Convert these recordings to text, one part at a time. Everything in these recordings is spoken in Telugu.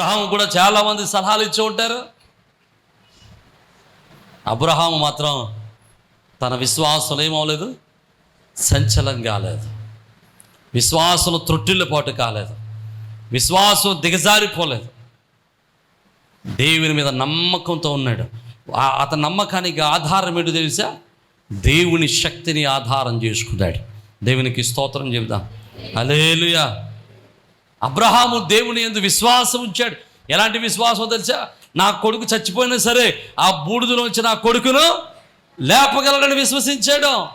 అబ్రహాం కూడా చాలామంది సలహాలు ఇచ్చి ఉంటారు. అబ్రహాం మాత్రం తన విశ్వాసం ఏమవలేదు? సంచలం కాలేదు విశ్వాసం పాటు కాలేదు. విశ్వాసం దిగజారిపోలేదు. దేవుని మీద నమ్మకంతో ఉన్నాడు. అతని నమ్మకానికి ఆధారం ఏంటో తెలుసా? దేవుని శక్తిని ఆధారం చేసుకున్నాడు. దేవునికి స్తోత్రం చెబుదాం. అలేలుయా అబ్రహాము దేవుని ఎందు విశ్వాసం ఉంచాడు. ఎలాంటి విశ్వాసం తెలుసా? నా కొడుకు చచ్చిపోయినా సరే ఆ బూడిదలోంచి నా కొడుకును లేపగలడని విశ్వసించాడు.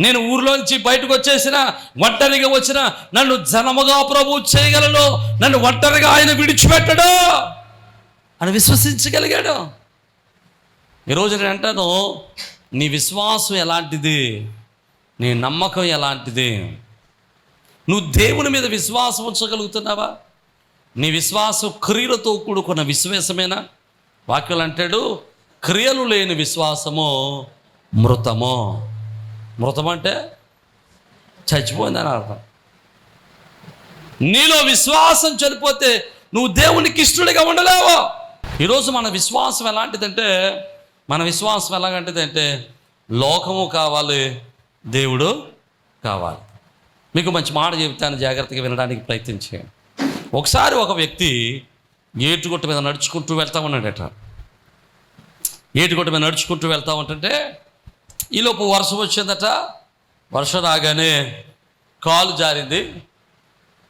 నేను ఊర్లోంచి బయటకు వచ్చేసిన ఒంటరిగా వచ్చిన నన్ను జనముగా ప్రభు చేయగలను నన్ను ఒంటరిగా ఆయన విడిచిపెట్టడు అని విశ్వసించగలిగాడు. ఈరోజు నేను అంటాను నీ విశ్వాసం ఎలాంటిది? నీ నమ్మకం ఎలాంటిది? నువ్వు దేవుని మీద విశ్వాసం ఉంచగలుగుతున్నావా? నీ విశ్వాసం క్రియలతో కూడుకున్న విశ్వాసమేనా వాక్యులు అంటాడు క్రియలు లేని విశ్వాసము మృతము. మృతం అంటే చచ్చిపోయిందని అర్థం. నీలో విశ్వాసం చనిపోతే నువ్వు దేవునికి ఇష్టడిగా ఉండలేవు? ఈరోజు మన విశ్వాసం ఎలాంటిదంటే మన విశ్వాసం ఎలాగంటిదంటే లోకము కావాలి దేవుడు కావాలి. మీకు మంచి మాట చెబుతాను జాగ్రత్తగా వినడానికి ప్రయత్నించాను ఒకసారి ఒక వ్యక్తి ఏటుగుట్ట మీద నడుచుకుంటూ వెళ్తా ఉన్నాడట. ఏటుగుట్ట మీద నడుచుకుంటూ వెళ్తా ఉంటుంటే ఈలోపు వర్షం వచ్చిందట. వర్షం రాగానే కాలు జారింది.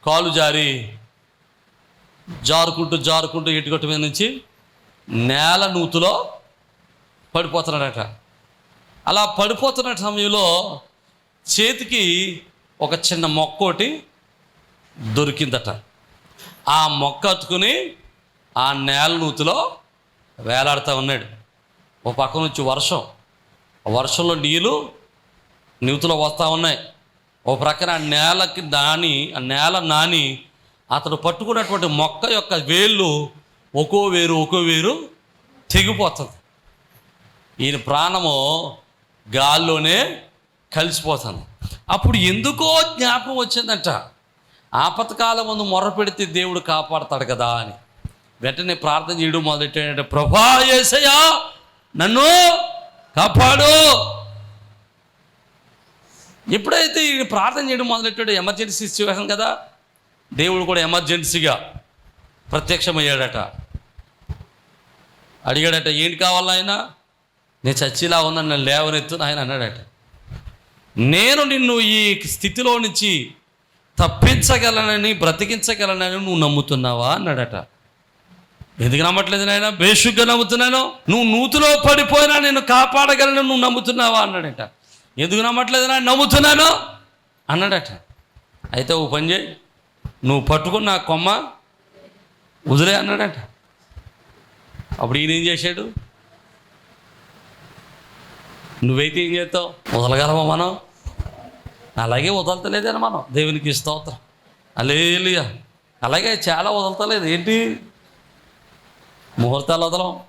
కాలు జారి జారుకుంటూ జారుకుంటూ ఏటుగుట్ట మీద నుంచి నేల నూతులో పడిపోతున్నాడట. అలా పడిపోతున్న సమయంలో చేతికి ఒక చిన్న మొక్క ఒకటి దొరికిందట. ఆ మొక్క అతుకుని ఆ నేల నూతిలో వేలాడుతూ ఉన్నాడు. ఓ పక్క నుంచి వర్షం. వర్షంలో నీళ్ళు నూతిలో వస్తూ ఉన్నాయి. ఓ ప్రక్కన ఆ నేలకి నాని ఆ నేల నాని అతడు పట్టుకున్నటువంటి మొక్క యొక్క వేళ్ళు ఒక్కో వేరు ఒక్కో వేరు తెగిపోతుంది. ఈయన ప్రాణము గాల్లోనే కలిసిపోతుంది. అప్పుడు ఎందుకో జ్ఞాపకం వచ్చిందంట. ఆపత్కాలం ముందు మొర్ర పెడితే దేవుడు కాపాడతాడు కదా అని. వెంటనే ప్రార్థన చేయడం మొదలెట్టాడంటే ప్రభా ఏసయ్యా నన్ను కాపాడు. ఎప్పుడైతే ఈ ప్రార్థన చేయడం మొదలెట్టాడు ఎమర్జెన్సీ సిచ్యువేషన్ కదా దేవుడు కూడా ఎమర్జెన్సీగా ప్రత్యక్షమయ్యాడట. అడిగాడట ఏంటి కావాలా ఆయన నేను చచ్చిలా ఉన్నాను నన్ను లేవనెత్తు ఆయన అన్నాడట. నేను నిన్ను ఈ స్థితిలో నుంచి తప్పించగలనని బ్రతికించగలనని నువ్వు నమ్ముతున్నావా అన్నాడట. ఎందుకు నమ్మట్లేదు నాయన? బేషుగ్గా నమ్ముతున్నాను. నువ్వు నూతులో పడిపోయినా నేను కాపాడగలను నువ్వు నమ్ముతున్నావా అన్నాడట. ఎందుకు నమ్మట్లేదు నాయన? నమ్ముతున్నాను అన్నాడట. అయితే ఓ పని చేయి. నువ్వు పట్టుకున్న కొమ్మ వదిలే అన్నాడట. అప్పుడు ఈయన ఏం చేశాడు? నువ్వైతే ఏం చేస్తావు? వదలగలవా మనం? అలాగే వదలతలేదని మనం? దేవునికి స్తోత్రం. అలేలియ అలాగే చాలా వదలతలేదు. ఏంటి? ముహూర్తాలు వదలం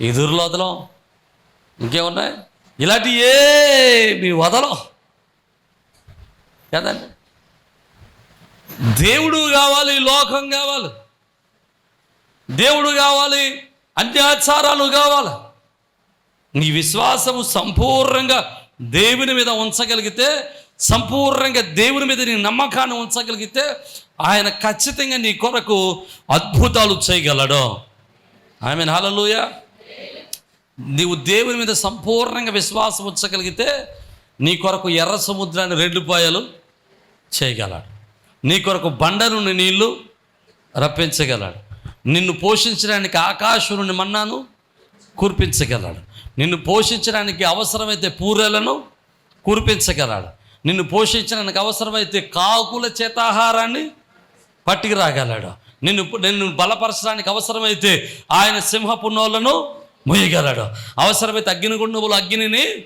ఎదురులు వదలం ఇంకేమున్నాయి? ఇలాంటి ఏ వదలం. కదండి? దేవుడు కావాలి లోకం కావాలి. దేవుడు కావాలి అన్యాచారాలు కావాలి. నీ విశ్వాసము సంపూర్ణంగా దేవుని మీద ఉంచగలిగితే సంపూర్ణంగా దేవుని మీద నీ నమ్మకాన్ని ఉంచగలిగితే ఆయన ఖచ్చితంగా నీ కొరకు అద్భుతాలు చేయగలడు. ఆమె హలలుయ నీవు దేవుని మీద సంపూర్ణంగా విశ్వాసం ఉంచగలిగితే నీ కొరకు ఎర్ర సముద్రాన్ని రెండుపాయలు చేయగలడు. నీ కొరకు బండ నుండి నీళ్ళు రప్పించగలడు. నిన్ను పోషించడానికి ఆకాశం నుండి మన్నాను కురిపించగలడు. నిన్ను పోషించడానికి అవసరమైతే పూరెలను కురిపించగలడు. నిన్ను పోషించడానికి అవసరమైతే కాకుల చేతాహారాన్ని పట్టుకురాగలడు నిన్ను నిన్ను బలపరచడానికి అవసరమైతే ఆయన సింహపు నోళ్ళను మొయ్యగలడు. అవసరమైతే అగ్నిగుండములు అగ్నిని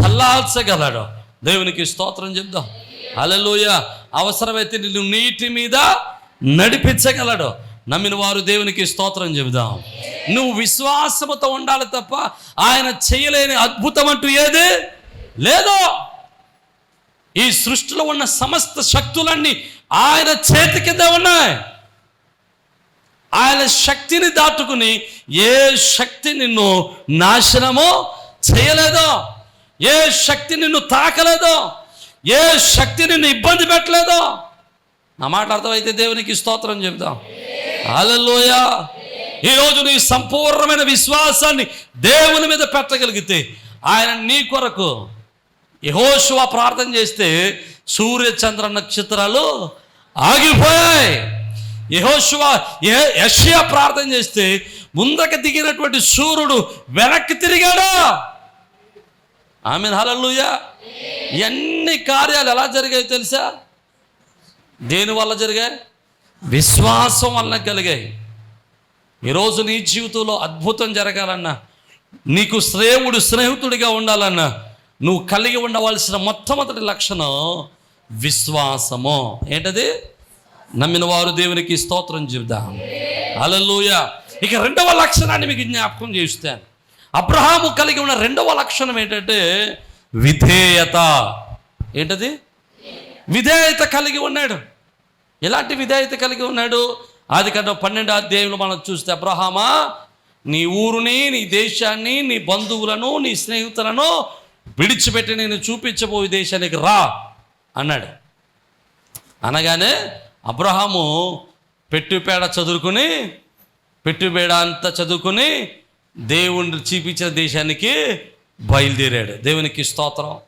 చల్లాల్చగలడు. దేవునికి స్తోత్రం చెప్దాం. అలలోయ అవసరమైతే నిన్ను నీటి మీద నడిపించగలడు. నమ్మిన వారు దేవునికి స్తోత్రం చెబుదాం. నువ్వు విశ్వాసముతో ఉండాలి తప్ప ఆయన చేయలేని అద్భుతం అంటూ ఏది లేదో. ఈ సృష్టిలో ఉన్న సమస్త శక్తులన్నీ ఆయన చేతి కింద ఉన్నాయి. ఆయన శక్తిని దాటుకుని ఏ శక్తి నిన్ను నాశనమో చేయలేదో ఏ శక్తి నిన్ను తాకలేదో ఏ శక్తి నిన్ను ఇబ్బంది పెట్టలేదో నా మాట అర్థమైతే దేవునికి స్తోత్రం చెబుదాం. అలలోయ ఈరోజు నీ సంపూర్ణమైన విశ్వాసాన్ని దేవుని మీద పెట్టగలిగితే ఆయన నీ కొరకు యహోశివ ప్రార్థన చేస్తే సూర్య చంద్ర నక్షత్రాలు ఆగిపోయాయి. యహోశివ యషియా ప్రార్థన చేస్తే ముందకు దిగినటువంటి సూర్యుడు వెనక్కి తిరిగాడు. ఆమె హలల్లుయా. ఎన్ని కార్యాలు ఎలా జరిగాయి తెలుసా? దేని వల్ల జరిగాయి? విశ్వాసం వల్ల కలిగాయి. ఈరోజు నీ జీవితంలో అద్భుతం జరగాలన్నా నీకు శ్రేవుడు స్నేహితుడిగా ఉండాలన్నా నువ్వు కలిగి ఉండవలసిన మొట్టమొదటి లక్షణం విశ్వాసము. ఏంటది? నమ్మిన వారు దేవునికి స్తోత్రం చెబుదాం. అలలుయ ఇక రెండవ లక్షణాన్ని మీకు జ్ఞాపకం చేస్తాను అబ్రహాము కలిగి ఉన్న రెండవ లక్షణం ఏంటంటే విధేయత. ఏంటది? విధేయత కలిగి ఉన్నాడు. ఎలాంటి విధేయత కలిగి ఉన్నాడు? ఆది కంటే పన్నెండు అధ్యాయంలో మనం చూస్తే అబ్రహామా నీ ఊరుని నీ దేశాన్ని నీ బంధువులను నీ స్నేహితులను విడిచిపెట్టి నేను చూపించబో దేశానికి రా అన్నాడు. అనగానే అబ్రహాము పెట్టుపేడ చదువుకుని పెట్టుపేడ అంతా చదువుకుని దేవుణ్ణి చూపించిన దేశానికి బయలుదేరాడు. దేవునికి స్తోత్రం.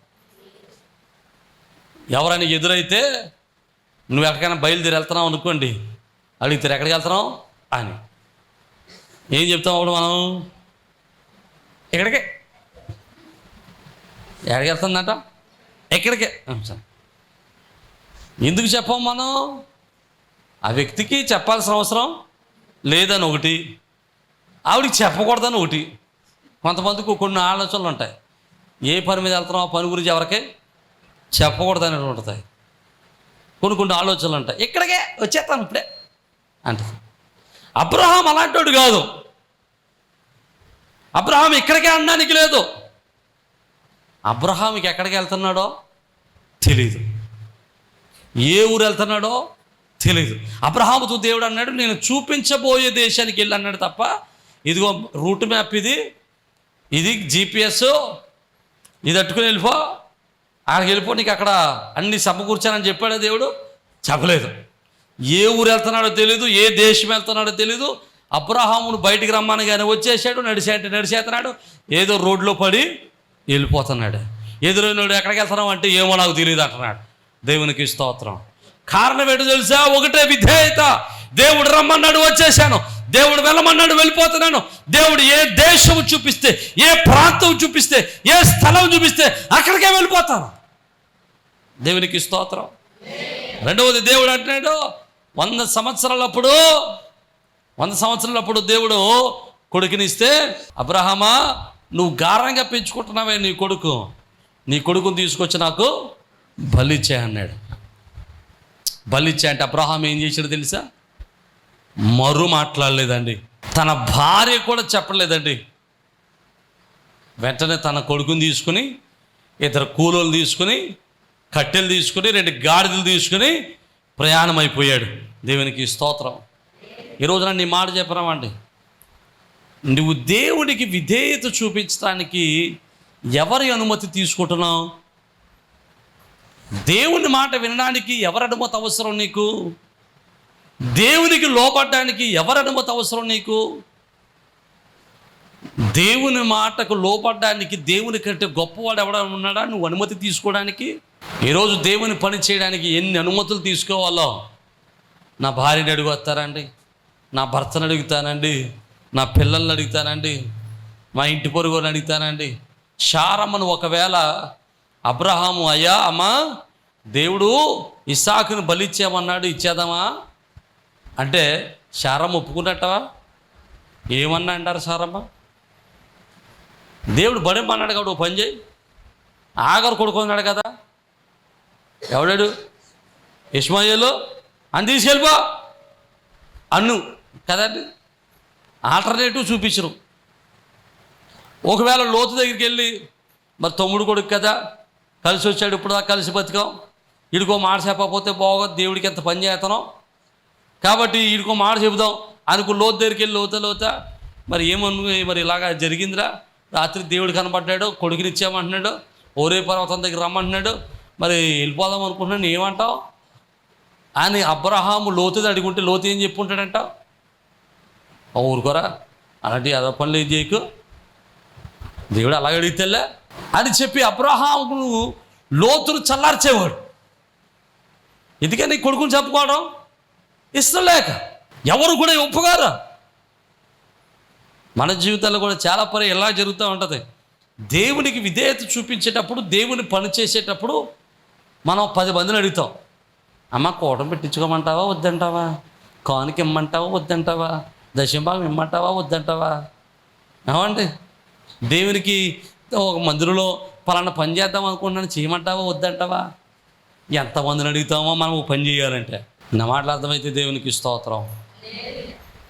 ఎవరైనా ఎదురైతే నువ్వు ఎక్కడికైనా బయలుదేరి వెళ్తున్నావు అనుకోండి అడిగితే ఎక్కడికి వెళ్తున్నావు అని. ఏం చెప్తాం అప్పుడు మనం? ఎక్కడికే ఎక్కడికి? వెళ్తుందంట ఎక్కడికే సరే. ఎందుకు చెప్పాం మనం? ఆ వ్యక్తికి చెప్పాల్సిన అవసరం లేదని ఒకటి ఆవిడికి చెప్పకూడదని ఒకటి. కొంతమందికి కొన్ని ఆలోచనలు ఉంటాయి. ఏ పని మీద వెళ్తున్నావు ఆ పని గురించి ఎవరికి చెప్పకూడదని ఉంటాయి. కొన్ని కొన్ని ఆలోచనలు ఉంటాయి. ఇక్కడికే వచ్చేస్తాను ఇప్పుడే అంటది. అబ్రహాం అలాంటోడు కాదు. అబ్రహాం ఇక్కడికే అనడానికి లేదు. అబ్రహాంకి ఎక్కడికి వెళ్తున్నాడో తెలీదు. ఏ ఊరు వెళ్తున్నాడో తెలీదు. అబ్రహాముతో దేవుడు అన్నాడు నేను చూపించబోయే దేశానికి వెళ్ళి అన్నాడు తప్ప ఇదిగో రూట్ మ్యాప్ ఇది ఇది జీపీఎస్ ఇది అట్టుకుని వెళ్ళిపో ఆడికి వెళ్ళిపో నీకు అక్కడ అన్ని సమకూర్చానని చెప్పాడా దేవుడు? చెప్పలేదు. ఏ ఊరు వెళ్తున్నాడో తెలీదు ఏ దేశం వెళ్తున్నాడో తెలీదు. అబ్రహామును బయటికి రమ్మని కానీ వచ్చేసాడు నడిచేట నడిచేస్తున్నాడు ఏదో రోడ్లో పడి వెళ్ళిపోతున్నాడు. ఎదురైనడు ఎక్కడికి వెళ్తున్నావు అంటే ఏమో నాకు తెలియదు అంటున్నాడు. దేవునికి స్తోత్రం. కారణం ఏంటో తెలుసా? ఒకటే విధేయత. దేవుడు రమ్మన్నాడు వచ్చేసాను. దేవుడు వెళ్ళమన్నాడు వెళ్ళిపోతున్నాను. దేవుడు ఏ దేశం చూపిస్తే ఏ ప్రాంతం చూపిస్తే ఏ స్థలం చూపిస్తే అక్కడికే వెళ్ళిపోతాను. దేవునికి స్తోత్రం. రెండవది దేవుడు అంటున్నాడు వంద సంవత్సరాలప్పుడు వంద సంవత్సరాలప్పుడు దేవుడు కొడుకునిస్తే అబ్రహమా నువ్వు గారంగా పెంచుకుంటున్నావే నీ కొడుకు. నీ కొడుకుని తీసుకొచ్చి నాకు బలిచ్చే అన్నాడు. బలిచ్చే అంటే అబ్రహాం ఏం చేశాడు తెలుసా? మరు మాట్లాడలేదండి. తన భార్య కూడా చెప్పలేదండి. వెంటనే తన కొడుకుని తీసుకుని ఇద్దరు కూలోలు తీసుకుని కట్టెలు తీసుకుని రెండు గాడిదలు తీసుకుని ప్రయాణం అయిపోయాడు దేవునికి స్తోత్రం. ఈరోజు నీ మాట చెప్పరామండి. నువ్వు దేవుడికి విధేయత చూపించడానికి ఎవరి అనుమతి తీసుకుంటున్నావు? దేవుని మాట వినడానికి ఎవరి అనుమతి అవసరం నీకు? దేవునికి లోపడడానికి ఎవరి అనుమతి అవసరం నీకు? దేవుని మాటకు లోపడడానికి దేవుని కంటే గొప్పవాడు ఎవడ ఉన్నాడా నువ్వు అనుమతి తీసుకోవడానికి? ఈరోజు దేవుని పని చేయడానికి ఎన్ని అనుమతులు తీసుకోవాలో? నా భార్యని అడుగు వస్తారండి. నా భర్తను అడుగుతానండి. నా పిల్లల్ని అడుగుతానండి మా ఇంటి పొరుగుని అడుగుతానండి. శారమ్మను ఒకవేళ అబ్రహాము అయ్యా అమ్మా దేవుడు ఇసాకుని బలిచ్చామన్నాడు ఇచ్చేద్దామా? అంటే శారమ్మ ఒప్పుకున్నట్టవా? ఏమన్నా అంటారు సారమ్మ దేవుడు బడింపన్నాడు కాబట్టి ఓ పని చేయి. ఆగరు కొడుకున్నాడు కదా. ఎవడాడు? ఇస్మాయిలు అని తీసుకెళ్ళిపో. అన్ను. కదండి? ఆల్టర్నేటివ్ చూపించరు. ఒకవేళ లోతు దగ్గరికి వెళ్ళి మరి తమ్ముడు కొడుకు కదా కలిసి వచ్చాడు ఇప్పుడు దాకా కలిసి బతికాం. ఇడికో మాట చెప్పకపోతే బాగోదు దేవుడికి ఎంత పని చేస్తాం కాబట్టి వీడికో మాట చెబుదాం ఆయనకు లోతు దగ్గరికి వెళ్ళి లోత లోత మరి ఏమను మరి ఇలాగా జరిగిందిరా? రాత్రి దేవుడు కనపడ్డాడు కొడుకునిచ్చామంటున్నాడు ఓరే పర్వతం దగ్గర రమ్మంటున్నాడు మరి వెళ్ళిపోదాం అనుకుంటున్నాను ఏమంటావు? అని అబ్రహాము లోతుది అడుగుంటే లోతు ఏం చెప్పుకుంటాడంటావు ఊరుకోరా. అలాంటి అదో పనులు ఏం చేయకు. దేవుడు అలాగ అడిగితేలే అని చెప్పి అబ్రహామును లోతును చల్లార్చేవాడు. ఎందుకని కొడుకుని చెప్పుకోవడం ఇష్టం లేక. ఎవరు కూడా ఒప్పుగారు మన జీవితాల్లో కూడా చాలా పని ఎలా జరుగుతూ ఉంటుంది. దేవునికి విధేయత చూపించేటప్పుడు దేవుని పని చేసేటప్పుడు మనం పది మందిని అడుగుతాం. అమ్మ కోటం పెట్టించుకోమంటావా? వద్దంటావా? కానుక ఇమ్మంటావా వద్దంటావా? దశంభాగం ఇమ్మంటావా వద్దంటావా? ఏమండి? దేవునికి ఒక మందిరంలో పలానా పని చేద్దాం అనుకుంటున్నాను చేయమంటావా? వద్దంటావా? ఎంతమందిని అడుగుతామో మనం పని చేయాలంటే. నా మాటలు అర్థమైతే దేవునికి స్తోత్రం.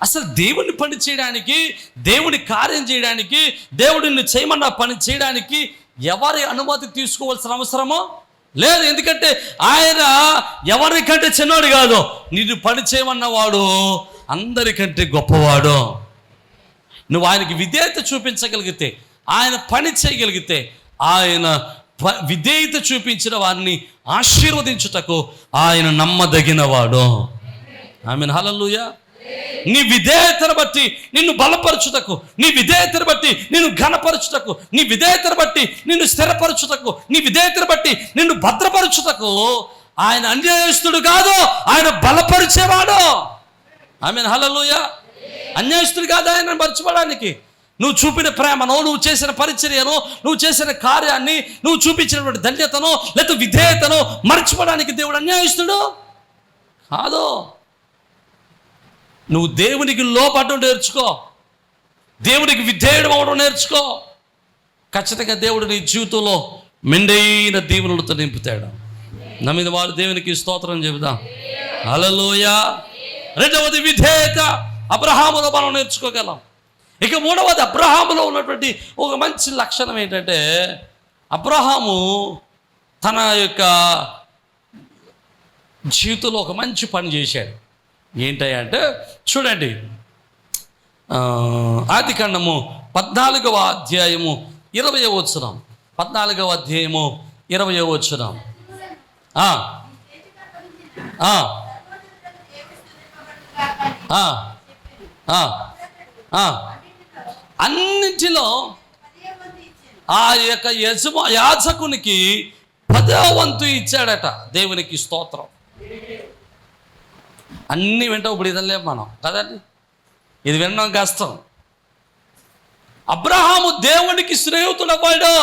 అసలు దేవుని పని చేయడానికి దేవుని కార్యం చేయడానికి దేవుడిని చేయమన్న పని చేయడానికి ఎవరి అనుమతి తీసుకోవాల్సిన అవసరమో లేదు. ఎందుకంటే ఆయన ఎవరికంటే చిన్నవాడు కాదు. నిన్ను పని చేయమన్నవాడు అందరికంటే గొప్పవాడు. నువ్వు ఆయనకి విధేయత చూపించగలిగితే ఆయన పని చేయగలిగితే ఆయన ప- విధేయత చూపించిన వారిని ఆశీర్వదించుటకు ఆయన నమ్మదగినవాడు. మీన్ హలలుయా నీ విధేయతను బట్టి నిన్ను బలపరచుటకు నీ విధేయతను బట్టి నిన్ను ఘనపరచుటకు నీ విధేయతను బట్టి నిన్ను స్థిరపరచుటకు నీ విధేయతను బట్టి నిన్ను భద్రపరచుటకు ఆయన అన్యాయస్తుడు కాదు ఆయన బలపరిచేవాడు. ఆమె హలలుయ అన్యాయస్తుడు కాదు ఆయన మర్చిపోవడానికి. నువ్వు చూపిన ప్రేమను నువ్వు చేసిన పరిచర్యను నువ్వు చేసిన కార్యాన్ని నువ్వు చూపించినటువంటి ధన్యతను లేదా విధేయతను మర్చిపోవడానికి దేవుడు అన్యాయస్తుడు కాదు. నువ్వు దేవునికి లోపడడం నేర్చుకో. దేవునికి విధేయుడు అవడం నేర్చుకో. ఖచ్చితంగా దేవుడు నీ జీవితంలో మెండైన దీవులతో నింపుతాడు. నమ్మిన వారు దేవునికి స్తోత్రం చెబుదాం. హల్లెలూయ. రెండవది విధేయత. అబ్రహాములో మనం నేర్చుకోగలం. ఇక మూడవది అబ్రహాములో ఉన్నటువంటి ఒక మంచి లక్షణం ఏంటంటే అబ్రహాము తన యొక్క జీవితంలో ఒక మంచి పని చేశాడు. ఏంటంటే చూడండి ఆది కండము పద్నాలుగవ అధ్యాయము ఇరవై వచ్చున్నాం పద్నాలుగవ అధ్యాయము ఇరవై వచ్చున్నాం అన్నింటిలో ఆ యొక్క యజమా యాజకునికి పదో వంతు ఇచ్చాడట దేవునికి స్తోత్రం. అన్నీ వింటాం ఇప్పుడు ఇదలేం మనం కదండి? ఇది వినడం కష్టం. అబ్రహాము దేవునికి స్నేహితుడవ్వాడు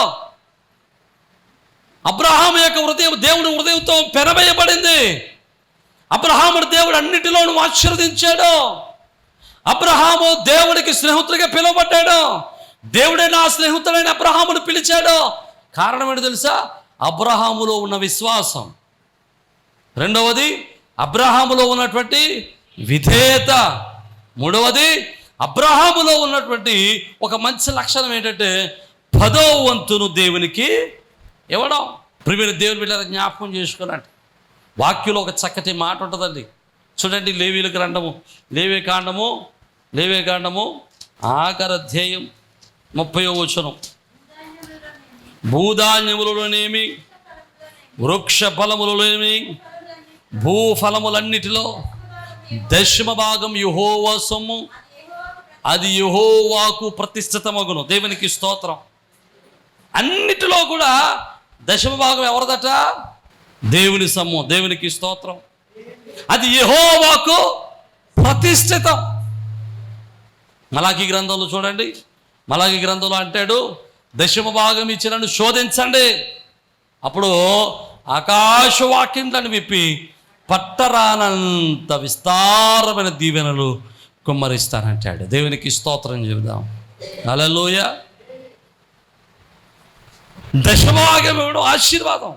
అబ్రహాము యొక్క హృదయం దేవుడి హృదయంతో పెనవేయబడింది అబ్రహాముడు దేవుడు అన్నిటిలోనూ ఆశీర్వదించాడు. అబ్రహాము దేవుడికి స్నేహితుడిగా పిలువబడ్డాడు. దేవుడే నా స్నేహితుడైన అబ్రహామును పిలిచాడు. కారణం ఏంటి తెలుసా? అబ్రహాములో ఉన్న విశ్వాసం. రెండవది అబ్రహాములో ఉన్నటువంటి విధేయత. మూడవది అబ్రహాములో ఉన్నటువంటి ఒక మంచి లక్షణం ఏంటంటే పదో వంతును దేవునికి ఇవ్వడం. ప్రిమిన దేవుని బిడ్డ జ్ఞాపకం చేసుకున్నట్టు వాక్యంలో ఒక చక్కటి మాట ఉంటుందండి. చూడండి లేవీల గ్రంథము. లేవే కాండము లేవే కాండము ఆఖర ధ్యేయం ముప్పై వచనం. భూధాన్యములలోనేమి వృక్ష ఫలములలోనేమి భూఫలములన్నిటిలో దశమ భాగం యుహోవా సొమ్ము. అది యుహోవాకు ప్రతిష్ఠితమగును. దేవునికి స్తోత్రం. అన్నిటిలో కూడా దశమ భాగం ఎవరిదట? దేవుని సమ్మం దేవునికి స్తోత్రం. అది యహోవాకు ప్రతిష్ఠితం. మలాఖీ గ్రంథంలో చూడండి. మలాఖీ గ్రంథంలో అంటాడు దశమ భాగం ఇచ్చినను శోధించండి. అప్పుడు ఆకాశవాక్యంలను విప్పి పట్టరానంత విస్తారమైన దీవెనలు కుమ్మరిస్తానంటాడు. దేవునికి స్తోత్రం చెబుదాం. అలలోయ దశభాగం ఇవ్వడం ఆశీర్వాదం.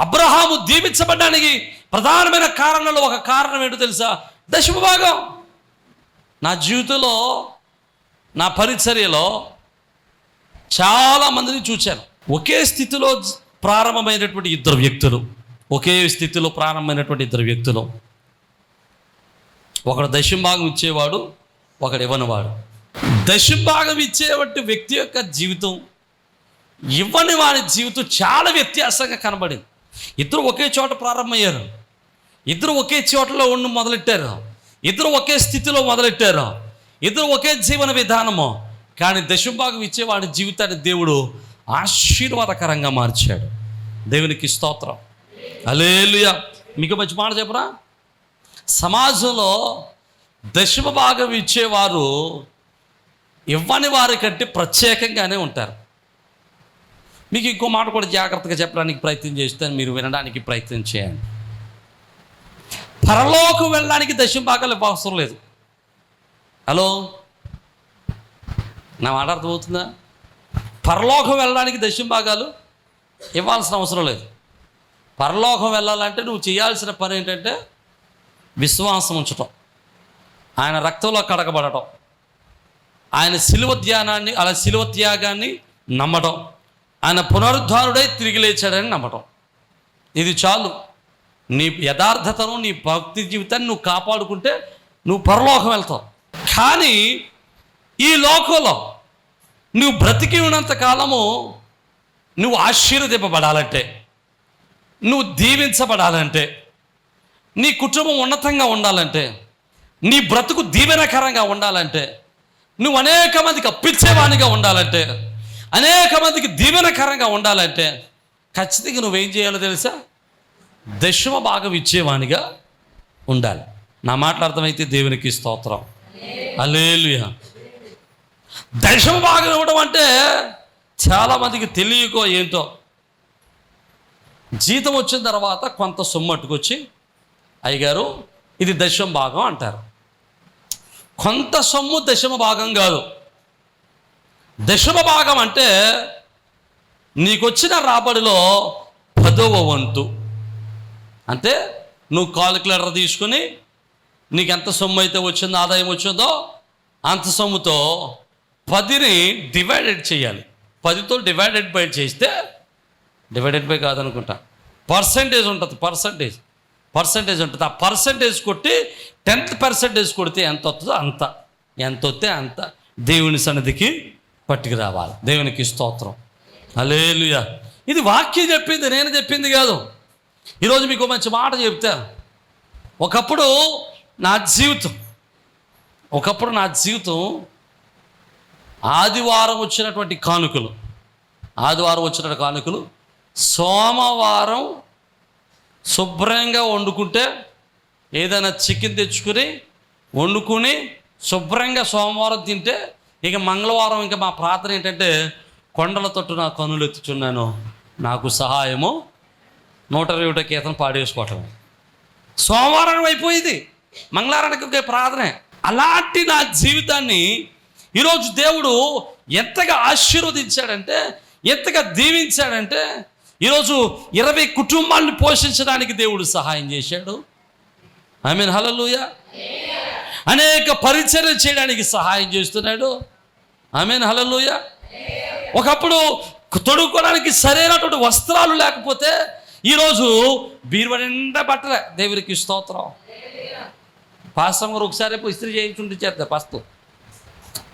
అబ్రహాము దీవించబడడానికి ప్రధానమైన కారణాలు ఒక కారణం ఏంటో తెలుసా? దశమ భాగం. నా జీవితంలో నా పరిచర్యలో చాలా మందిని చూశాను ఒకే స్థితిలో ప్రారంభమైనటువంటి ఇద్దరు వ్యక్తులు. ఒకే స్థితిలో ప్రారంభమైనటువంటి ఇద్దరు వ్యక్తులు. ఒకడు దశంభాగం ఇచ్చేవాడు ఒకడు ఇవ్వనివాడు. దశంభాగం ఇచ్చేవంటి వ్యక్తి యొక్క జీవితం ఇవ్వని వాడి జీవితం చాలా వ్యత్యాసంగా కనబడింది. ఇద్దరు ఒకే చోట ప్రారంభమయ్యారు. ఇద్దరు ఒకే చోటలో ఉండి మొదలెట్టారు. ఇద్దరు ఒకే స్థితిలో మొదలెట్టారు. ఇద్దరు ఒకే జీవన విధానము. కానీ దశంభాగం ఇచ్చే వాడి జీవితాన్ని దేవుడు ఆశీర్వాదకరంగా మార్చాడు. దేవునికి స్తోత్రం. అలేలుయ మీకు మంచి మాట చెప్పరా? సమాజంలో దశమ భాగం ఇచ్చేవారు ఇవ్వని వారి కంటే ప్రత్యేకంగానే ఉంటారు. మీకు ఇంకో మాట కూడా జాగ్రత్తగా చెప్పడానికి ప్రయత్నం చేస్తాను మీరు వినడానికి ప్రయత్నం చేయండి. పరలోకం వెళ్ళడానికి దశంభాగాలు అవసరం లేదు. హలో? నా మాట అర్థమవుతుందా? పరలోకం వెళ్ళడానికి దశంభాగాలు ఇవ్వాల్సిన అవసరం లేదు. పరలోకం వెళ్ళాలంటే నువ్వు చేయాల్సిన పని ఏంటంటే విశ్వాసం ఉంచటం. ఆయన రక్తంలో కడగబడటం. ఆయన శిలువ ధ్యానాన్ని అలా శిలువ త్యాగాన్ని నమ్మటం. ఆయన పునరుద్ధారుడై తిరిగి లేచాడని నమ్మటం. ఇది చాలు. నీ యథార్థతను నీ భక్తి జీవితాన్ని నువ్వు కాపాడుకుంటే నువ్వు పరలోకం వెళ్తావు. కానీ ఈ లోకంలో నువ్వు బ్రతికి ఉన్నంత కాలము నువ్వు ఆశీర్వదింపబడాలంటే నువ్వు దీవించబడాలంటే నీ కుటుంబం ఉన్నతంగా ఉండాలంటే నీ బ్రతుకు దీవెనకరంగా ఉండాలంటే నువ్వు అనేక మందికి అప్పించేవానిగా ఉండాలంటే అనేక మందికి దీవెనకరంగా ఉండాలంటే ఖచ్చితంగా నువ్వేం చేయాలో తెలుసా? దశమ భాగం ఇచ్చేవానిగా ఉండాలి. నా మాట్లాడతామైతే దేవునికి స్తోత్రం. అలేలుయ దశమ భాగం ఇవ్వడం అంటే చాలామందికి తెలియకో ఏంటో. జీతం వచ్చిన తర్వాత కొంత సొమ్ము అట్టుకొచ్చి అయ్యగారు ఇది దశమ భాగం అంటారు. కొంత సొమ్ము దశమ భాగం కాదు. దశమ భాగం అంటే నీకొచ్చిన రాబడిలో పదవ వంతు. అంటే నువ్వు కాలిక్యులేటర్ తీసుకుని నీకు ఎంత సొమ్ము అయితే వచ్చిందో ఆదాయం వచ్చిందో అంత సొమ్ముతో పదిని డివైడెడ్ చేయాలి. పదితో డివైడెడ్ బై చేస్తే డివైడెడ్ బై కాదనుకుంటా. పర్సంటేజ్ ఉంటుంది పర్సంటేజ్. పర్సంటేజ్ ఉంటుంది. ఆ పర్సంటేజ్ కొట్టి టెన్త్ పర్సంటేజ్ కొడితే ఎంత వస్తుందో అంత. ఎంత వస్తే అంత. దేవుని సన్నిధికి పట్టుకురావాలి. దేవునికి స్తోత్రం. అలేలుయ ఇది వాక్యం చెప్పింది నేను చెప్పింది కాదు. ఈరోజు మీకు మంచి మాట చెప్తాను. ఒకప్పుడు నా జీవితం ఒకప్పుడు నా జీవితం ఆదివారం వచ్చినటువంటి కానుకలు. ఆదివారం వచ్చినటువంటి కానుకలు సోమవారం శుభ్రంగా వండుకుంటే ఏదైనా చికెన్ తెచ్చుకుని వండుకుని శుభ్రంగా సోమవారం తింటే ఇక మంగళవారం ఇంకా మా ప్రార్థన ఏంటంటే కొండల తొట్టు నా కనులు ఎత్తుచున్నాను. నాకు సహాయము. నూట ఇరవై ఒకటో కీర్తన పాడేసుకోవటం. సోమవారం అయిపోయింది. మంగళవారానికి ఒక ప్రార్థనే. అలాంటి నా జీవితాన్ని ఈరోజు దేవుడు ఎంతగా ఆశీర్వదించాడంటే ఎంతగా దీవించాడంటే ఈరోజు ఇరవై కుటుంబాలను పోషించడానికి దేవుడు సహాయం చేశాడు. ఐ మీన్ హలలుయ అనేక పరిచర్యలు చేయడానికి సహాయం చేస్తున్నాడు. ఐ హలలుయ ఒకప్పుడు తొడుక్కోవడానికి సరైనటువంటి వస్త్రాలు లేకపోతే ఈరోజు బీరువ నిండా బట్టలే దేవునికి స్తోత్రం. పాస్తం గారు ఒకసారి ఇస్త్రీ చేయించుంటే చేద్దాం ఫస్ట్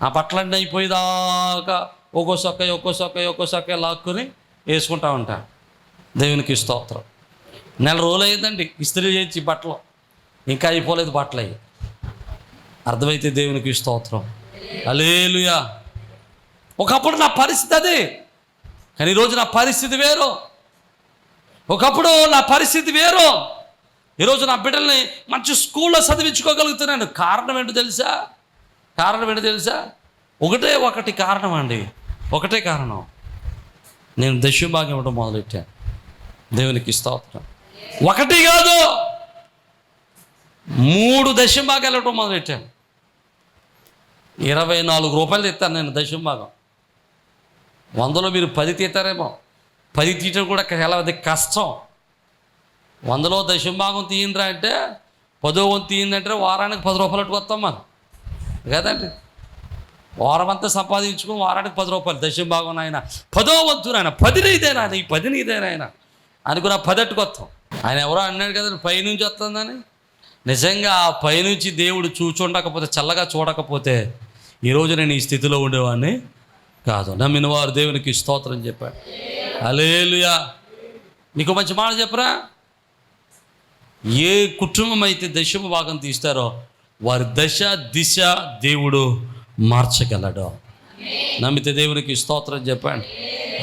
ఆ బట్టలన్నీ అయిపోయేదాకా ఒక్కో సొక్క ఒక్కో సొక్క ఒక్కో సొక్క లాక్కుని వేసుకుంటా ఉంటా. దేవునికి స్తోత్రం. నెల రోజులు అయ్యిందండి ఇస్త్రీ చేయించి బట్టలు. ఇంకా అయిపోలేదు బట్టలు అయ్యి అర్థమైతే దేవునికి స్తోత్రం. అలేలుయా ఒకప్పుడు నా పరిస్థితి అది. కానీ ఈరోజు నా పరిస్థితి వేరు. ఒకప్పుడు నా పరిస్థితి వేరు. ఈరోజు నా బిడ్డల్ని మంచి స్కూల్లో చదివించుకోగలుగుతున్నాను. కారణం ఏంటో తెలుసా? కారణం ఏంటో తెలుసా? ఒకటే ఒకటి కారణం అండి. ఒకటే కారణం. నేను దశభాగం ఇవ్వడం మొదలెట్టాను దేవునికి స్తోత్రం. ఒకటి కాదు. మూడు దశభాగాలు ఇవ్వడం మొదలెట్టాను ఇరవై నాలుగు రూపాయలు తెస్తాను నేను దశభాగం వందలో మీరు పది తీతారేమో. పది తీయటం కూడా చాలా అది కష్టం. వందలో దశంభాగం తీయండిరా అంటే పదో వంతు తీయిందంటే వారానికి పది రూపాయలు పట్టుకొస్తాం మనం. కదండి? వారం అంతా సంపాదించుకుని వారానికి పది రూపాయలు దశంభాగం ఆయన పదో వంతు నాయన పది నీదేనా ఈ పది నీదేనాయన అనుకున్న పది అట్టుకొస్తాం ఆయన ఎవరో అన్నాడు కదా పైనుంచి వస్తుందని. నిజంగా ఆ పైనుంచి దేవుడు చూచుండకపోతే చల్లగా చూడకపోతే ఈరోజు నేను ఈ స్థితిలో ఉండేవాడిని. కాదు. నమ్మిన వారు దేవునికి స్తోత్రం చెప్పాడు. అలేలుయా నీకు మంచి మాట చెప్పరా? ఏ కుటుంబం అయితే దశమ భాగం తీస్తారో వారి దశ దిశ దేవుడు మార్చగలడు. నమ్మితే దేవునికి స్తోత్రం చెప్పండి.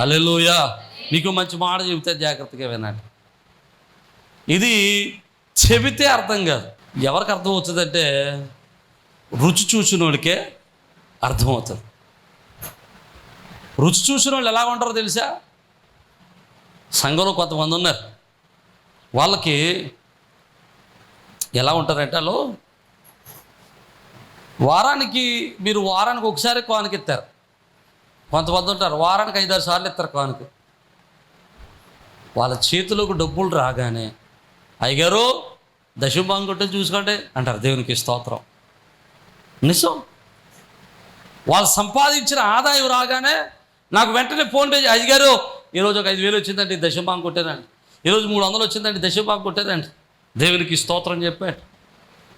అలెలుయా నీకు మంచి మాట చెబితే జాగ్రత్తగా వినండి. ఇది చెబితే అర్థం కాదు. ఎవరికి అర్థం అవుతుందంటే రుచి చూసినోడికే అర్థమవుతుంది రుచి చూసిన వాళ్ళు ఎలా ఉంటారో తెలుసా? సంఘంలో కొంతమంది ఉన్నారు. వాళ్ళకి ఎలా ఉంటారంటే వాళ్ళు వారానికి మీరు వారానికి ఒకసారి కానుక ఇస్తారు కొంతమంది ఉంటారు వారానికి ఐదారు సార్లు ఇస్తారు కానుక. వాళ్ళ చేతిలోకి డబ్బులు రాగానే అయ్యగారు దశభాగం చూసుకోండి అంటారు. దేవునికి స్తోత్రం. నిజం? వాళ్ళు సంపాదించిన ఆదాయం రాగానే నాకు వెంటనే ఫోన్ పే అయ్యగారు ఈరోజు ఒక ఐదు వేలు వచ్చిందండి దశమాంగ్ కొట్టారండి. ఈరోజు మూడు వందలు వచ్చిందండి దశమాంగ్ కొట్టారండి. దేవునికి స్తోత్రం చెప్పాడు.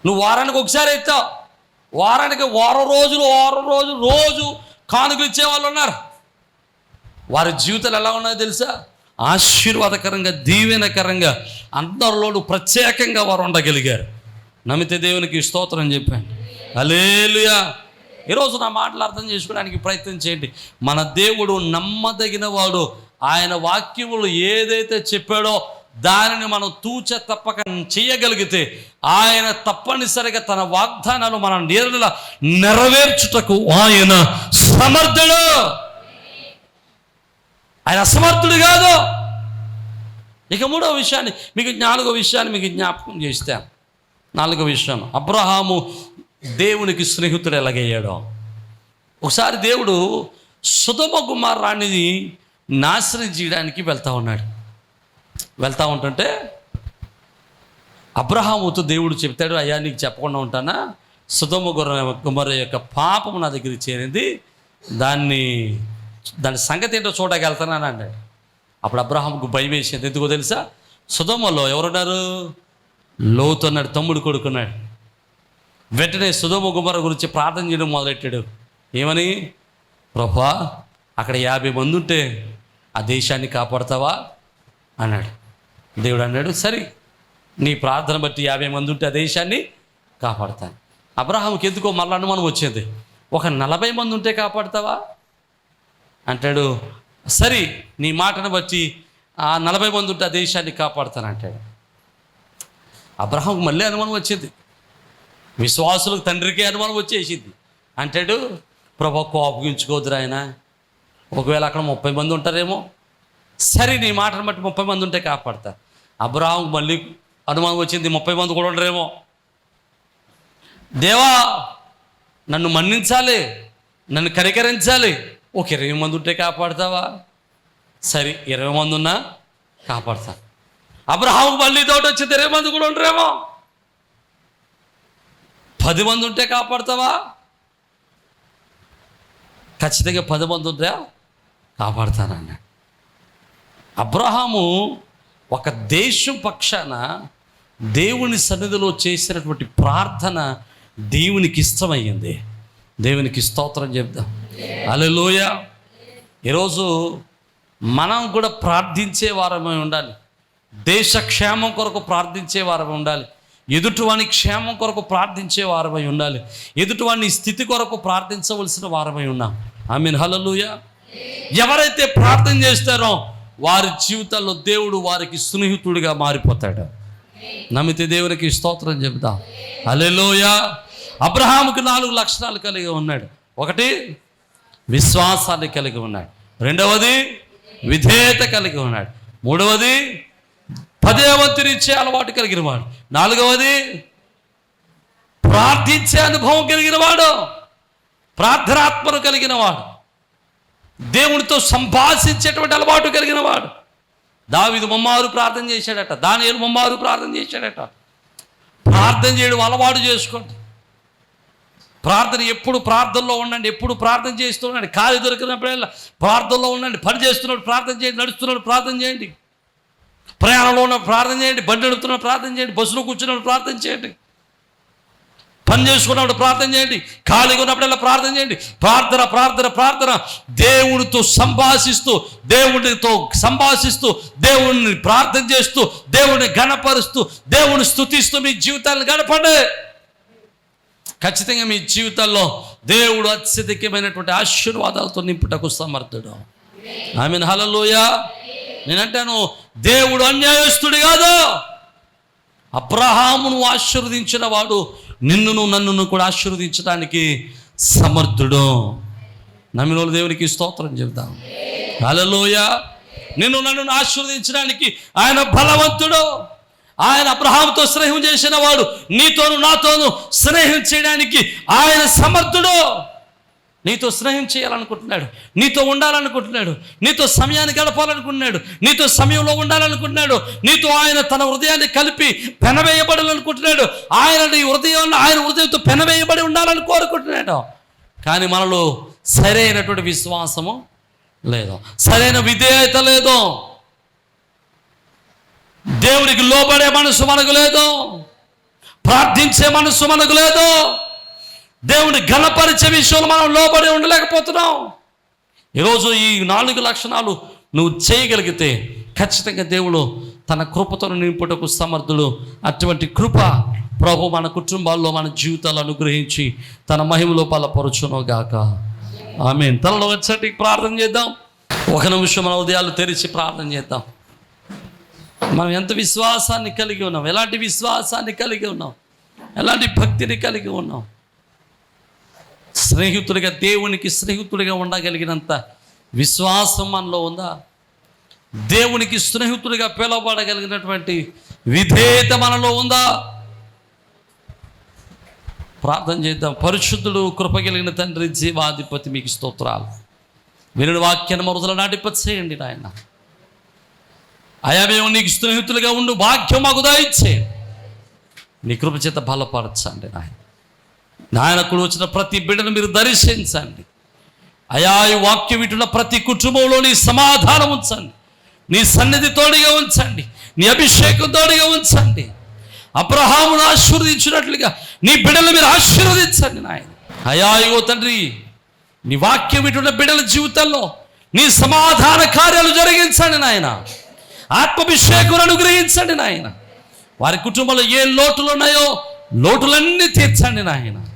నువ్వు వారానికి ఒకసారి ఎత్తావు వారానికి వారం రోజులు వారం రోజులు రోజు కానుకలు ఇచ్చేవాళ్ళు ఉన్నారు. వారి జీవితాలు ఎలా ఉన్నాయో తెలుసా? ఆశీర్వాదకరంగా దీవెనకరంగా అందరిలోనూ ప్రత్యేకంగా వారు ఉండగలిగారు. నమ్మితే దేవునికి స్తోత్రం చెప్పాను. అలేలుయా ఈరోజు నా మాటలు అర్థం చేసుకోవడానికి ప్రయత్నం చేయండి. మన దేవుడు నమ్మదగిన వాడు. ఆయన వాక్యములు ఏదైతే చెప్పాడో దానిని మనం తూచ తప్పక చేయగలిగితే ఆయన తప్పనిసరిగా తన వాగ్దానాలు మన నీళ్ళ నెరవేర్చుటకు ఆయన సమర్థుడు. ఆయన అసమర్థుడు కాదు. ఇక మూడో విషయాన్ని మీకు నాలుగో విషయాన్ని మీకు జ్ఞాపకం చేస్తాను నాలుగో విషయం అబ్రహాము దేవునికి స్నేహితుడు ఎలాగయ్యాడో. ఒకసారి దేవుడు సుధమ కుమారాన్ని నాశనం చేయడానికి వెళ్తా ఉన్నాడు. వెళ్తా ఉంటుంటే అబ్రహాముతో దేవుడు చెప్తాడు అయ్యా నీకు చెప్పకుండా ఉంటానా? సుధమ కుమార యొక్క పాపం నా దగ్గర చేరింది. దాన్ని దాని సంగతి ఏంటో చూడడానికి వెళ్తానని అన్నాడు. అప్పుడు అబ్రహాంకు భయం వేసింది. ఎందుకో తెలుసా? సుధమలో ఎవరున్నారు? లోతు అన్నాడు తమ్ముడు కొడుకున్నాడు వెంటనే సుధమ కుమార గురించి ప్రార్థన చేయడం మొదలెట్టాడు. ఏమని? ప్రభా అక్కడ యాభై మంది ఉంటే ఆ దేశాన్ని కాపాడతావా? అన్నాడు. దేవుడు అన్నాడు సరే నీ ప్రార్థన బట్టి యాభై మంది ఉంటే ఆ దేశాన్ని కాపాడతాను. అబ్రహాంకి ఎందుకో మళ్ళీ అనుమానం వచ్చింది. ఒక నలభై మంది ఉంటే కాపాడతావా? అంటాడు. సరే నీ మాటను బట్టి ఆ నలభై మంది ఉంటే ఆ దేశాన్ని కాపాడుతాను అంటాడు. అబ్రహాంకి మళ్ళీ అనుమానం వచ్చింది. విశ్వాసులకు తండ్రికి అనుమానం వచ్చేసింది. అంటాడు ప్రభా కోపగించుకోవద్దురు ఆయన. ఒకవేళ అక్కడ ముప్పై మంది ఉంటారేమో? సరే నీ మాటను బట్టి ముప్పై మంది ఉంటే కాపాడతా. అబ్రహాం మళ్ళీ అనుమానం వచ్చింది ముప్పై మంది కూడా ఉండరేమో? దేవా నన్ను మన్నించాలి నన్ను కనికరించాలి. ఒక ఇరవై మంది ఉంటే కాపాడతావా? సరే ఇరవై మంది ఉన్నా కాపాడతా. అబ్రహాం మళ్ళీ తోట వచ్చింది ఇరవై మంది కూడా ఉండరేమో? పది మంది ఉంటే కాపాడతావా? ఖచ్చితంగా పది మంది ఉంటే కాపాడతానన్న అబ్రహాము ఒక దేశం పక్షాన దేవుని సన్నిధిలో చేసినటువంటి ప్రార్థన దేవునికి ఇష్టమయ్యింది. దేవునికి స్తోత్రం చెప్దాం. అలలోయ ఈరోజు మనం కూడా ప్రార్థించే వారమై ఉండాలి. దేశ క్షేమం కొరకు ప్రార్థించే వారమై ఉండాలి. ఎదుటివాని క్షేమం కొరకు ప్రార్థించే వారమై ఉండాలి. ఎదుటివాని స్థితి కొరకు ప్రార్థించవలసిన వారమై ఉన్నాం. ఐ మీన్ హలలుయ ఎవరైతే ప్రార్థన చేస్తారో వారి జీవితాల్లో దేవుడు వారికి స్నేహితుడిగా మారిపోతాడు. నమ్మితే దేవునికి స్తోత్రం చెబుతా అలెలోయ అబ్రహాముకి నాలుగు లక్షణాలు కలిగి ఉన్నాడు. ఒకటి విశ్వాసాన్ని కలిగి ఉన్నాడు. రెండవది విధేయత కలిగి ఉన్నాడు. మూడవది పదేవంతునిచ్చే అలవాటు కలిగిన వాడు నాలుగవది ప్రార్థించే అనుభవం కలిగిన వాడు ప్రార్థనాత్మను కలిగిన వాడు దేవునితో సంభాషించేటువంటి అలవాటు కలిగిన వాడు దావిదు మమ్మారు ప్రార్థన చేశాడట. దానియలు మమ్మారు ప్రార్థన చేశాడట. ప్రార్థన చేయడం అలవాటు చేసుకోండి. ప్రార్థన ఎప్పుడు ప్రార్థనలో ఉండండి ఎప్పుడు ప్రార్థన చేస్తూ ఉండండి. ఖాళీ దొరికినప్పుడల్లా ప్రార్థనలో ఉండండి. పని చేస్తున్నాడు ప్రార్థన చేయండి నడుస్తున్నాడు ప్రార్థన చేయండి. ప్రయాణంలో ఉన్న ప్రార్థన చేయండి బండి నడుపుతున్న ప్రార్థన చేయండి బస్సులో కూర్చున్నప్పుడు ప్రార్థన చేయండి. పని చేసుకున్నప్పుడు ప్రార్థన చేయండి ఖాళీగా ఉన్నప్పుడల్లా ప్రార్థన చేయండి. ప్రార్థన ప్రార్థన ప్రార్థన. దేవునితో సంభాషిస్తూ దేవునితో సంభాషిస్తూ దేవుణ్ణి ప్రార్థన చేస్తూ దేవుడిని గణపరుస్తూ దేవుని స్థుతిస్తూ మీ జీవితాన్ని గడపండి. ఖచ్చితంగా మీ జీవితాల్లో దేవుడు అత్యధికమైనటువంటి ఆశీర్వాదాలతో నింపుటకు సమర్థుడు. ఆమె హలలోయ నేనంటాను దేవుడు అన్యాయస్తుడు కాదు. అబ్రహామును ఆశీర్వదించిన వాడు నిన్నును నన్నును కూడా ఆశీర్వదించడానికి సమర్థుడు. నమ్మిన దేవునికి స్తోత్రం చెబుతాం అలలోయ నిన్ను నన్ను ఆశీర్వదించడానికి ఆయన బలవంతుడు. ఆయన అబ్రహాంతో స్నేహం చేసిన వాడు నీతోను నాతోను స్నేహం చేయడానికి ఆయన సమర్థుడు. నీతో స్నేహం చేయాలనుకుంటున్నాడు నీతో ఉండాలనుకుంటున్నాడు నీతో సమయాన్ని గడపాలనుకుంటున్నాడు నీతో సమయంలో ఉండాలనుకుంటున్నాడు నీతో ఆయన తన హృదయాన్ని కలిపి పెనవేయబడాలనుకుంటున్నాడు ఆయన నీ హృదయాన్ని ఆయన హృదయంతో పెనవేయబడి ఉండాలని కోరుకుంటున్నాడు. కానీ మనలో సరైనటువంటి విశ్వాసము లేదు సరైన విధేయత లేదు. దేవుడికి లోబడే మనసు మనకు లేదు ప్రార్థించే మనసు మనకు లేదు. దేవుని గణపరిచే విషయంలో మనం లోబడి ఉండలేకపోతున్నాం. ఈరోజు ఈ నాలుగు లక్షణాలు నువ్వు చేయగలిగితే ఖచ్చితంగా దేవుడు తన కృపతో నింపుటకు సమర్థుడు. అటువంటి కృప ప్రభు మన కుటుంబాల్లో మన జీవితాలు అనుగ్రహించి తన మహిమలో బలపరచును గాక. ఆమె తనలో వచ్చేటికి ప్రార్థన చేద్దాం. ఒక నిమిషం మన ఉదయాలు తెరిచి ప్రార్థన చేద్దాం. మనం ఎంత విశ్వాసాన్ని కలిగి ఉన్నాం? ఎలాంటి విశ్వాసాన్ని కలిగి ఉన్నాం? ఎలాంటి భక్తిని కలిగి ఉన్నాం? స్నేహితుడిగా దేవునికి స్నేహితుడిగా ఉండగలిగినంత విశ్వాసం మనలో ఉందా? దేవునికి స్నేహితుడిగా పిలవబడగలిగినటువంటి విధేయత మనలో ఉందా? ప్రార్థన చేద్దాం. పరిశుద్ధుడు కృపగలిగిన తండ్రి జీవాధిపతి మీకు స్తోత్రాలు. వినుడు వాక్యాన్ని మరుదల నాటిపతి చేయండి నాయన. అయా మేము నీకు స్నేహితులుగా ఉండు భాగ్యం మాకు దాయిచ్చే నీ కృప చేత బలపరచండి నాయన. నాయనకుడు వచ్చిన ప్రతి బిడ్డను మీరు దర్శించండి. అయా ఈ వాక్యం వింటున్న ప్రతి కుటుంబంలో నీ సమాధానం ఉంచండి. నీ సన్నిధి తోడిగా ఉంచండి. నీ అభిషేకం తోడిగా ఉంచండి. అబ్రహామును ఆశీర్వదించినట్లుగా నీ బిడ్డలు మీరు ఆశీర్వదించండి నాయన. అయా తండ్రి నీ వాక్యం ఇటున్న బిడ్డల జీవితంలో నీ సమాధాన కార్యాలు జరిగించండి నాయన. ఆత్మభిషేకం అనుగ్రహించండి నాయన. వారి కుటుంబంలో ఏ లోటులు ఉన్నాయో లోటులన్నీ తీర్చండి నాయన.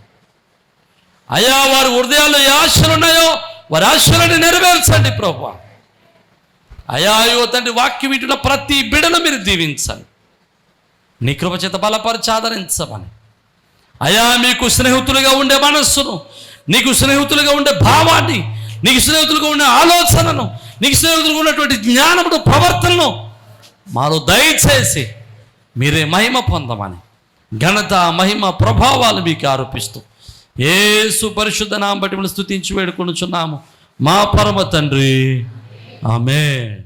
అయ్యా వారి హృదయాల్లో ఏ ఆశలు ఉన్నాయో వారి ఆశలని నెరవేర్చండి ప్రభు. అయా అయ్యో తండ్రి వాక్యం వింటున్న ప్రతి బిడను మీరు దీవించండి. నీ కృపచేత బలపరిచి ఆదరించమని. అయా మీకు స్నేహితులుగా ఉండే మనస్సును నీకు స్నేహితులుగా ఉండే భావాన్ని నీకు స్నేహితులుగా ఉండే ఆలోచనను నీకు స్నేహితులుగా ఉన్నటువంటి జ్ఞానమును ప్రవర్తనను మాలో దయచేసి మీరే మహిమ పొందమని ఘనత మహిమ ప్రభావాలు మీకు ఆరోపిస్తూ ఏసు పరిశుద్ధ నామ బట్టి స్థుతించి వేడుకొనుచున్నాము. మా పరమ తండ్రి. ఆమె